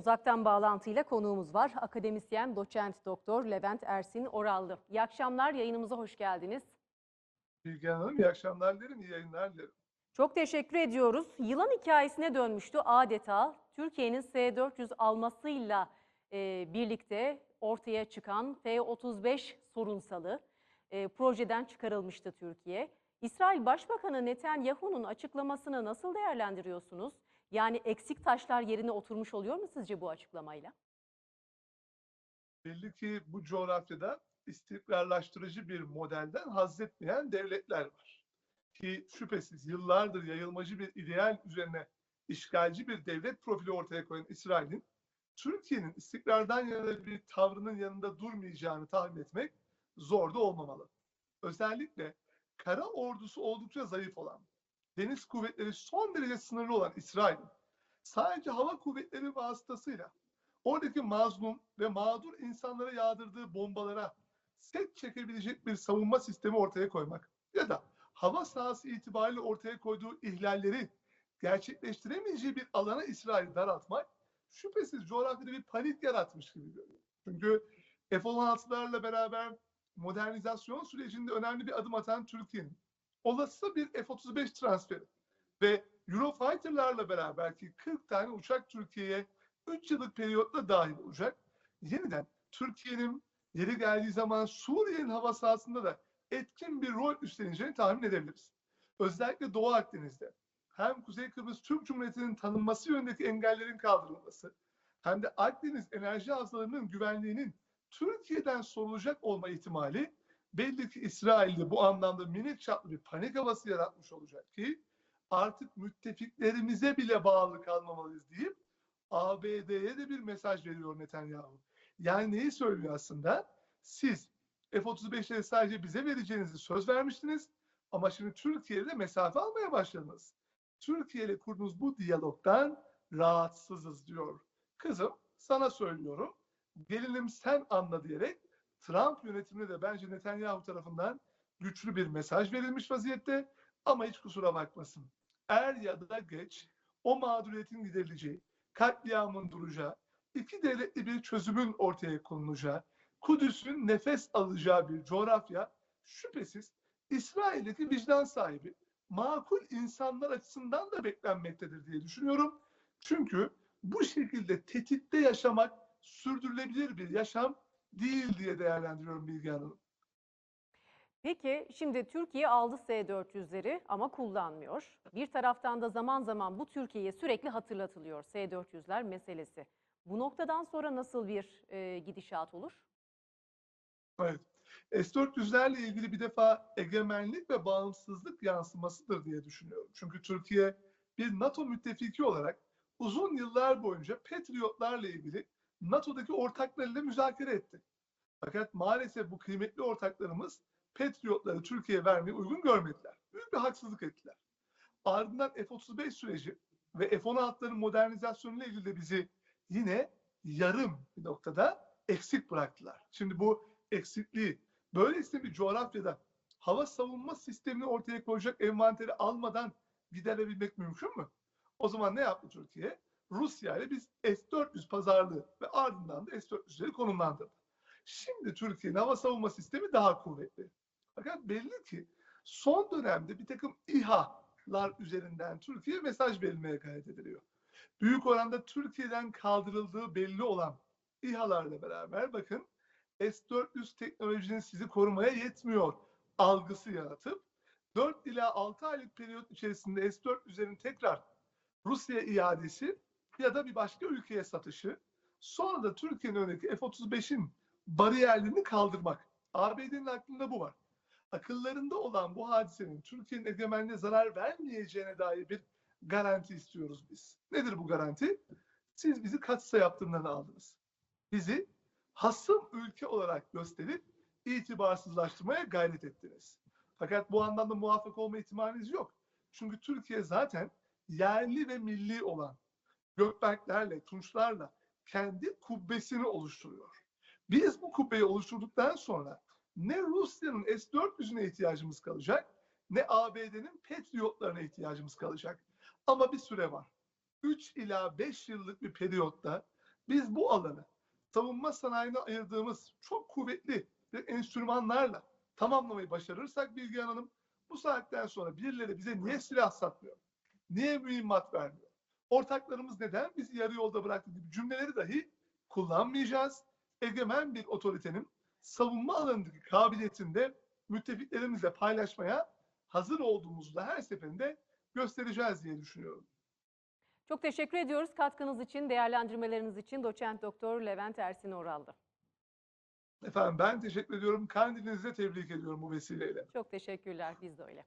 uzaktan bağlantıyla konuğumuz var. Akademisyen doçent doktor Levent Ersin Orallı. İyi akşamlar yayınımıza hoş geldiniz. Bilge Hanım iyi akşamlar dilerim, iyi yayınlar dilerim. Çok teşekkür ediyoruz. Yılan hikayesine dönmüştü adeta. Türkiye'nin S-400 almasıyla e, birlikte ortaya çıkan F-35 sorunsalı e, projeden çıkarılmıştı Türkiye. İsrail Başbakanı Netanyahu'nun açıklamasını nasıl değerlendiriyorsunuz? Yani eksik taşlar yerine oturmuş oluyor mu sizce bu açıklamayla? Belli ki bu coğrafyada istikrarlaştırıcı bir modelden haz etmeyen devletler var. Ki şüphesiz yıllardır yayılmacı bir ideal üzerine işgalci bir devlet profili ortaya koyan İsrail'in Türkiye'nin istikrardan yana bir tavrının yanında durmayacağını tahmin etmek zor da olmamalı. Özellikle kara ordusu oldukça zayıf olan, deniz kuvvetleri son derece sınırlı olan İsrail'in sadece hava kuvvetleri vasıtasıyla oradaki mazlum ve mağdur insanlara yağdırdığı bombalara set çekebilecek bir savunma sistemi ortaya koymak ya da hava sahası itibariyle ortaya koyduğu ihlalleri gerçekleştiremeyeceği bir alana İsrail'i daraltmak şüphesiz coğrafyada bir panik yaratmış gibi görünüyor. Çünkü F-16'larla beraber modernizasyon sürecinde önemli bir adım atan Türkiye'nin olası bir F-35 transferi ve Eurofighter'larla beraber ki 40 tane uçak Türkiye'ye 3 yıllık periyotla dahil olacak. Yeniden Türkiye'nin yeri geldiği zaman Suriye'nin hava sahasında da etkin bir rol üstleneceğini tahmin edebiliriz. Özellikle Doğu Akdeniz'de hem Kuzey Kıbrıs Türk Cumhuriyeti'nin tanınması yönündeki engellerin kaldırılması hem de Akdeniz enerji havzalarının güvenliğinin Türkiye'den sorulacak olma ihtimali belli ki İsrail'de bu anlamda minik çaplı bir panik havası yaratmış olacak ki artık müttefiklerimize bile bağlı kalmamalıyız deyip ABD'ye de bir mesaj veriyor Netanyahu. Yani neyi söylüyor aslında? Siz F-35'leri sadece bize vereceğinizi söz vermiştiniz ama şimdi Türkiye'de mesafe almaya başladınız. Türkiye ile kurduğunuz bu diyalogdan rahatsızız diyor. Kızım sana söylüyorum. Gelinim sen anla diyerek Trump yönetimine de bence Netanyahu tarafından güçlü bir mesaj verilmiş vaziyette ama hiç kusura bakmasın. Er ya da geç o mağduriyetin giderileceği, katliamın duracağı, iki devletli bir çözümün ortaya konulacağı, Kudüs'ün nefes alacağı bir coğrafya şüphesiz İsrail'deki vicdan sahibi, makul insanlar açısından da beklenmektedir diye düşünüyorum. Çünkü bu şekilde tetikte yaşamak sürdürülebilir bir yaşam değil diye değerlendiriyorum Bilge Hanım. Peki şimdi Türkiye aldı S-400'leri ama kullanmıyor. Bir taraftan da zaman zaman bu Türkiye'ye sürekli hatırlatılıyor S-400'ler meselesi. Bu noktadan sonra nasıl bir e, gidişat olur? Evet. S-400'lerle ilgili bir defa egemenlik ve bağımsızlık yansımasıdır diye düşünüyorum. Çünkü Türkiye bir NATO müttefiki olarak uzun yıllar boyunca Patriotlarla ilgili NATO'daki ortaklarıyla müzakere etti. Fakat maalesef bu kıymetli ortaklarımız Patriotları Türkiye'ye vermeyi uygun görmediler. Büyük bir haksızlık ettiler. Ardından F-35 süreci ve F-16'ların modernizasyonuyla ilgili de bizi yine yarım bir noktada eksik bıraktılar. Şimdi bu eksikliği böylesine bir coğrafyada hava savunma sistemini ortaya koyacak envanteri almadan giderebilmek mümkün mü? O zaman ne yaptı Türkiye? Rusya ile biz S-400 pazarlığı ve ardından da S-400'leri konumlandırdı. Şimdi Türkiye'nin hava savunma sistemi daha kuvvetli. Fakat belli ki son dönemde bir takım İHA'lar üzerinden Türkiye'ye mesaj verilmeye gayret ediliyor. Büyük oranda Türkiye'den kaldırıldığı belli olan İHA'larla beraber bakın S-400 teknolojinin sizi korumaya yetmiyor algısı yaratıp 4 ila 6 aylık periyot içerisinde S-400'lerin tekrar Rusya iadesi ya da bir başka ülkeye satışı sonra da Türkiye'nin önündeki F-35'in bariyerlerini kaldırmak. ABD'nin aklında bu var. Akıllarında olan bu hadisenin Türkiye'nin egemenliğine zarar vermeyeceğine dair bir garanti istiyoruz biz. Nedir bu garanti? Siz bizi kaçsa yaptırımlarını aldınız. Bizi hasım ülke olarak gösterip itibarsızlaştırmaya gayret ettiniz. Fakat bu anlamda muvaffak olma ihtimaliniz yok. Çünkü Türkiye zaten yerli ve milli olan gökberklerle, tunçlarla kendi kubbesini oluşturuyor. Biz bu kubbeyi oluşturduktan sonra ne Rusya'nın S-400'üne ihtiyacımız kalacak ne ABD'nin Patriot'larına ihtiyacımız kalacak. Ama bir süre var. 3 ila 5 yıllık bir periyotta Biz bu alanı savunma sanayine ayırdığımız çok kuvvetli ve enstrümanlarla tamamlamayı başarırsak Bilgehan Hanım bu saatten sonra birileri bize niye silah satmıyor? Niye mühimmat vermiyor? Ortaklarımız neden bizi yarı yolda bıraktı gibi cümleleri dahi kullanmayacağız. Egemen bir otoritenin savunma alanındaki kabiliyetinde müttefiklerimizle paylaşmaya hazır olduğumuzu da her seferinde göstereceğiz diye düşünüyorum. Çok teşekkür ediyoruz katkınız için, değerlendirmeleriniz için doçent doktor Levent Ersin Oral'dı. Efendim ben teşekkür ediyorum. Kandilinizi de tebrik ediyorum bu vesileyle. Çok teşekkürler, biz de öyle.